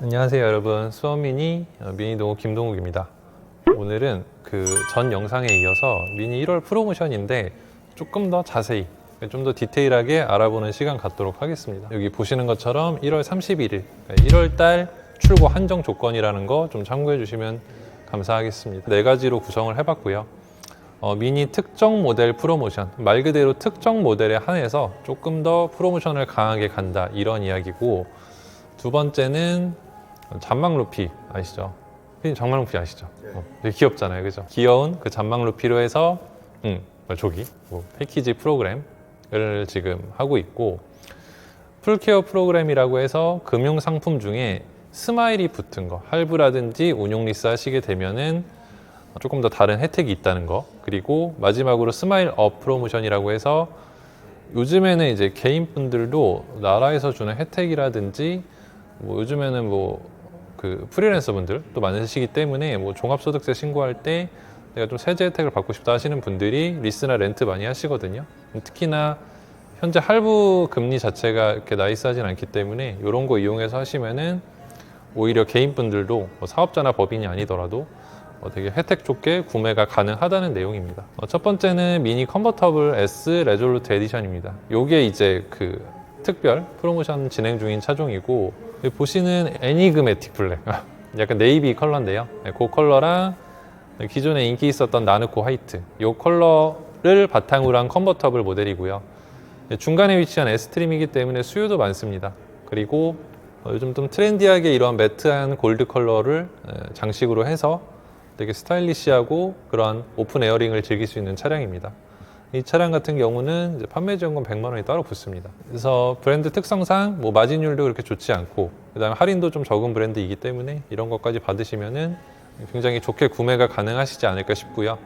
안녕하세요 여러분. 수원미니 어, 미니동호 김동욱입니다. 오늘은 그 전 영상에 이어서 미니 1월 프로모션인데 조금 더 자세히 좀 더 디테일하게 알아보는 시간 갖도록 하겠습니다. 여기 보시는 것처럼 1월 31일 1월 달 출고 한정 조건이라는 거 좀 참고해 주시면 감사하겠습니다. 네 가지로 구성을 해봤고요. 어, 미니 특정 모델 프로모션 말 그대로 특정 모델에 한해서 조금 더 프로모션을 강하게 간다 이런 이야기고 두 번째는 잔망 루피 아시죠? 피디님 잔망 루피 아시죠? 어, 되게 귀엽잖아요, 그죠? 귀여운 그 잔망 루피로 해서 음, 저기 뭐, 패키지 프로그램을 지금 하고 있고 풀케어 프로그램이라고 해서 금융 상품 중에 스마일이 붙은 거 할부라든지 운용 리스 하시게 되면은 조금 더 다른 혜택이 있다는 거 그리고 마지막으로 스마일 업 프로모션이라고 해서 요즘에는 이제 개인분들도 나라에서 주는 혜택이라든지 뭐 요즘에는 뭐 그 프리랜서 분들도 많으시기 때문에 뭐 종합소득세 신고할 때 내가 좀 세제 혜택을 받고 싶다 하시는 분들이 리스나 렌트 많이 하시거든요. 특히나 현재 할부 금리 자체가 이렇게 나이스하진 않기 때문에 이런 거 이용해서 하시면은 오히려 개인분들도 뭐 사업자나 법인이 아니더라도 어, 되게 혜택 좋게 구매가 가능하다는 내용입니다. 어, 첫 번째는 미니 컨버터블 S 레졸루트 에디션입니다. 요게 이제 그 특별 프로모션 진행 중인 차종이고 여기 보시는 애니그매틱 블랙 약간 네이비 컬러인데요. 네, 그 컬러랑 기존에 인기 있었던 나누코 화이트 요 컬러를 바탕으로 한 컨버터블 모델이고요. 네, 중간에 위치한 S트림이기 때문에 수요도 많습니다. 그리고 어, 요즘 좀 트렌디하게 이런 매트한 골드 컬러를 에, 장식으로 해서 되게 스타일리시하고 그런 오픈 에어링을 즐길 수 있는 차량입니다. 이 차량 같은 경우는 판매 지원금 100만 원이 따로 붙습니다. 그래서 브랜드 특성상 뭐 마진율도 그렇게 좋지 않고 그다음에 할인도 좀 적은 브랜드이기 때문에 이런 것까지 받으시면은 굉장히 좋게 구매가 가능하시지 않을까 싶고요.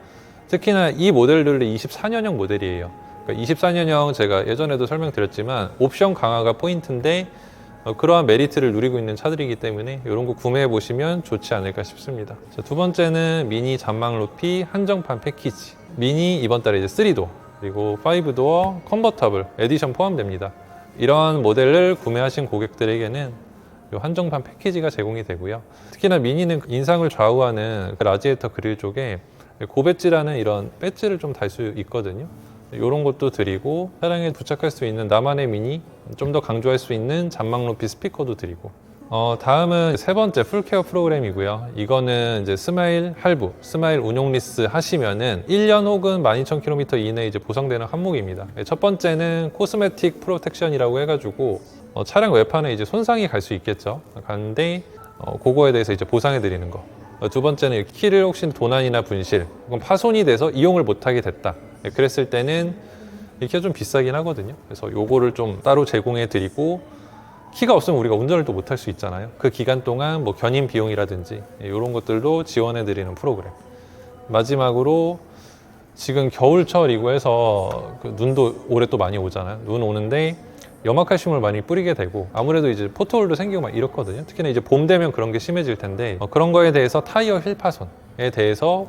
특히나 이 모델들이 24년형 모델이에요. 그러니까 24년형 제가 예전에도 설명드렸지만 옵션 강화가 포인트인데 어, 그러한 메리트를 누리고 있는 차들이기 때문에 이런 거 구매해 보시면 좋지 않을까 싶습니다. 자, 두 번째는 미니 잔망 루피 한정판 패키지. 미니 이번 달에 이제 3도 그리고 5도어 컨버터블 에디션 포함됩니다. 이러한 모델을 구매하신 고객들에게는 이 한정판 패키지가 제공이 되고요. 특히나 미니는 인상을 좌우하는 그 라지에이터 그릴 쪽에 고배지라는 이런 배지를 좀 달 수 있거든요. 이런 것도 드리고 차량에 부착할 수 있는 나만의 미니 좀 더 강조할 수 있는 잔망 높이 스피커도 드리고 어, 다음은 세 번째 풀케어 프로그램이고요. 이거는 이제 스마일 할부, 스마일 운용 리스 하시면은 1년 혹은 12,000km 이내에 이제 보상되는 항목입니다. 네, 첫 번째는 코스메틱 프로텍션이라고 해가지고 어, 차량 외판에 이제 손상이 갈 수 있겠죠. 가는데 어, 그거에 대해서 이제 보상해 드리는 거. 어, 두 번째는 키를 혹시 도난이나 분실, 혹은 파손이 돼서 이용을 못하게 됐다. 네, 그랬을 때는 이 키가 좀 비싸긴 하거든요. 그래서 요거를 좀 따로 제공해 드리고 키가 없으면 우리가 운전을 또 못할 수 있잖아요. 그 기간 동안 뭐 견인 비용이라든지 이런 것들도 지원해 드리는 프로그램. 마지막으로 지금 겨울철이고 해서 그 눈도 올해 또 많이 오잖아요. 눈 오는데 염화칼슘을 많이 뿌리게 되고 아무래도 이제 포토홀도 생기고 막 이렇거든요. 특히나 이제 봄 되면 그런 게 심해질 텐데 어, 그런 거에 대해서 타이어 휠 파손에 대해서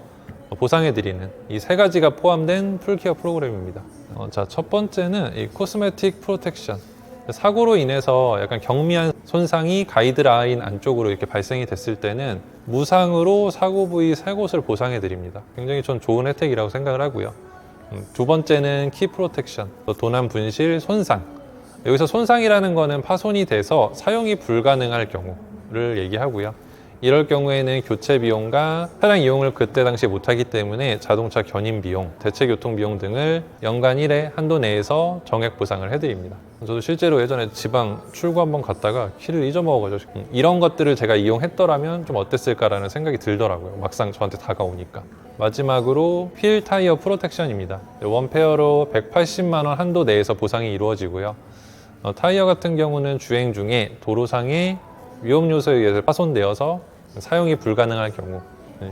보상해드리는 이 세 가지가 포함된 풀케어 프로그램입니다. 어, 자, 첫 번째는 이 코스메틱 프로텍션. 사고로 인해서 약간 경미한 손상이 가이드라인 안쪽으로 이렇게 발생이 됐을 때는 무상으로 사고 부위 세 곳을 보상해 드립니다. 굉장히 전 좋은 혜택이라고 생각을 하고요. 음, 두 번째는 키 프로텍션, 또 도난 분실 손상. 여기서 손상이라는 거는 파손이 돼서 사용이 불가능할 경우를 얘기하고요. 이럴 경우에는 교체 비용과 차량 이용을 그때 당시 못하기 때문에 자동차 견인 비용, 대체 교통 비용 등을 연간 1회 한도 내에서 정액 보상을 해드립니다. 저도 실제로 예전에 지방 출구 한번 갔다가 키를 잊어먹어가지고 음, 이런 것들을 제가 이용했더라면 좀 어땠을까라는 생각이 들더라고요. 막상 저한테 다가오니까. 마지막으로 휠 타이어 프로텍션입니다. 원페어로 180만 원 한도 내에서 보상이 이루어지고요. 어, 타이어 같은 경우는 주행 중에 도로상의 위험 요소에 의해서 파손되어서 사용이 불가능할 경우,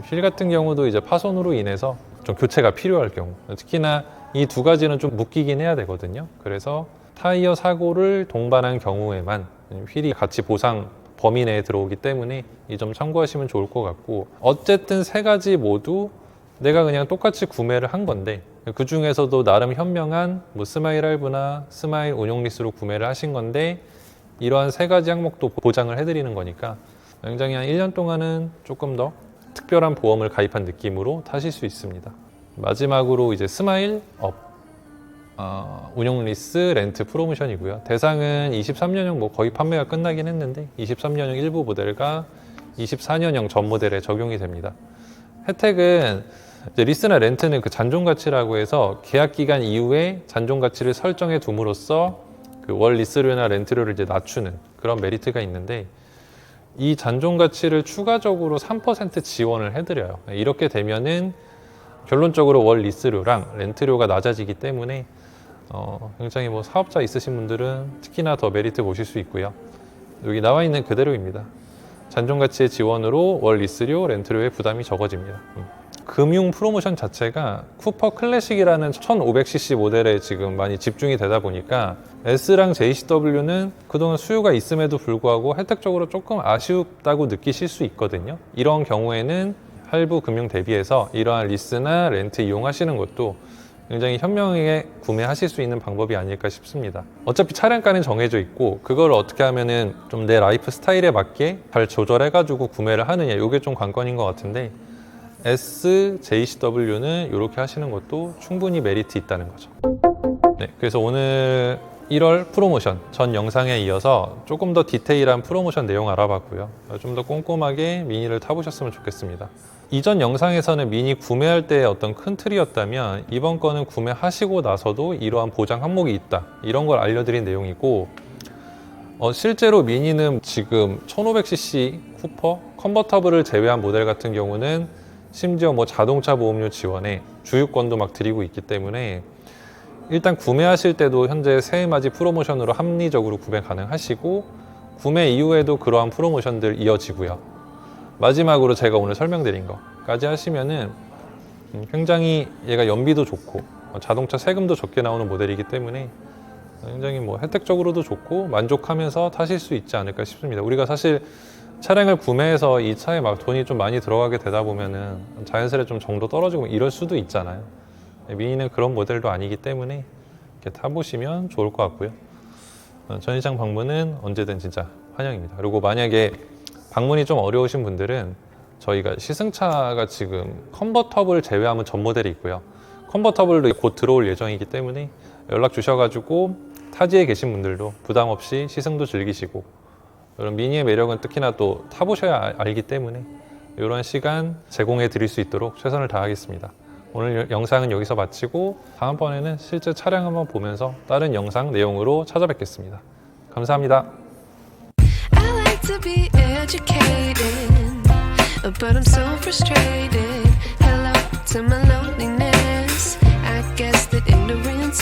휠 같은 경우도 이제 파손으로 인해서 좀 교체가 필요할 경우, 특히나 이 두 가지는 좀 묶이긴 해야 되거든요. 그래서 타이어 사고를 동반한 경우에만 휠이 같이 보상 범위 내에 들어오기 때문에 이 점 참고하시면 좋을 것 같고 어쨌든 세 가지 모두 내가 그냥 똑같이 구매를 한 건데 그 중에서도 나름 현명한 뭐 스마일 할부나 스마일 운용 리스로 구매를 하신 건데 이러한 세 가지 항목도 보장을 해드리는 거니까 굉장히 한 1년 동안은 조금 더 특별한 보험을 가입한 느낌으로 타실 수 있습니다. 마지막으로 이제 스마일 업 어, 운용 리스 렌트 프로모션이고요. 대상은 23년형 뭐 거의 판매가 끝나긴 했는데 23년형 일부 모델과 24년형 전 모델에 적용이 됩니다. 혜택은 리스나 렌트는 그 잔존 가치라고 해서 계약 기간 이후에 잔존 가치를 설정해 둠으로써 그 월 리스료나 렌트료를 이제 낮추는 그런 메리트가 있는데 이 잔존 가치를 추가적으로 3% 지원을 해드려요. 이렇게 되면은 결론적으로 월 리스료랑 렌트료가 낮아지기 때문에 어, 굉장히 뭐 사업자 있으신 분들은 특히나 더 메리트 보실 수 있고요. 여기 나와 있는 그대로입니다. 잔존 가치의 지원으로 월 리스료, 렌트료의 부담이 적어집니다. 음. 금융 프로모션 자체가 쿠퍼 클래식이라는 1500cc 모델에 지금 많이 집중이 되다 보니까 S랑 JCW는 그동안 수요가 있음에도 불구하고 혜택적으로 조금 아쉽다고 느끼실 수 있거든요. 이런 경우에는 할부 금융 대비해서 이러한 리스나 렌트 이용하시는 것도 굉장히 현명하게 구매하실 수 있는 방법이 아닐까 싶습니다. 어차피 차량가는 정해져 있고 그걸 어떻게 하면은 좀 내 라이프 스타일에 맞게 잘 조절해가지고 구매를 하느냐 이게 좀 관건인 것 같은데 S, JCW는 이렇게 하시는 것도 충분히 메리트 있다는 거죠. 네, 그래서 오늘 1월 프로모션 전 영상에 이어서 조금 더 디테일한 프로모션 내용 알아봤고요. 좀 더 꼼꼼하게 미니를 타보셨으면 좋겠습니다. 이전 영상에서는 미니 구매할 때 어떤 큰 틀이었다면 이번 거는 구매하시고 나서도 이러한 보장 항목이 있다. 이런 걸 알려드린 내용이고 어, 실제로 미니는 지금 1500cc 쿠퍼 컨버터블을 제외한 모델 같은 경우는 심지어 뭐 자동차 보험료 지원에 주유권도 막 드리고 있기 때문에 일단 구매하실 때도 현재 새해맞이 프로모션으로 합리적으로 구매 가능하시고 구매 이후에도 그러한 프로모션들 이어지고요. 마지막으로 제가 오늘 설명드린 거까지 하시면은 음, 굉장히 얘가 연비도 좋고 어, 자동차 세금도 적게 나오는 모델이기 때문에 굉장히 뭐 혜택적으로도 좋고 만족하면서 타실 수 있지 않을까 싶습니다. 우리가 사실 차량을 구매해서 이 차에 막 돈이 좀 많이 들어가게 되다 보면은 자연스레 좀 정도 떨어지고 이럴 수도 있잖아요. 미니는 그런 모델도 아니기 때문에 이렇게 타보시면 좋을 것 같고요. 어, 전시장 방문은 언제든 진짜 환영입니다. 그리고 만약에 방문이 좀 어려우신 분들은 저희가 시승차가 지금 컨버터블 제외하면 전 모델이 있고요. 컨버터블도 곧 들어올 예정이기 때문에 연락 주셔가지고 타지에 계신 분들도 부담 없이 시승도 즐기시고 이런 미니의 매력은 특히나 또 타보셔야 알- 알기 때문에 이런 시간 제공해 드릴 수 있도록 최선을 다하겠습니다. 오늘 영상은 여기서 마치고 다음번에는 실제 차량 한번 보면서 다른 영상 내용으로 찾아뵙겠습니다. 감사합니다. but I'm so frustrated. Hello to my loneliness. I guess that ignorance.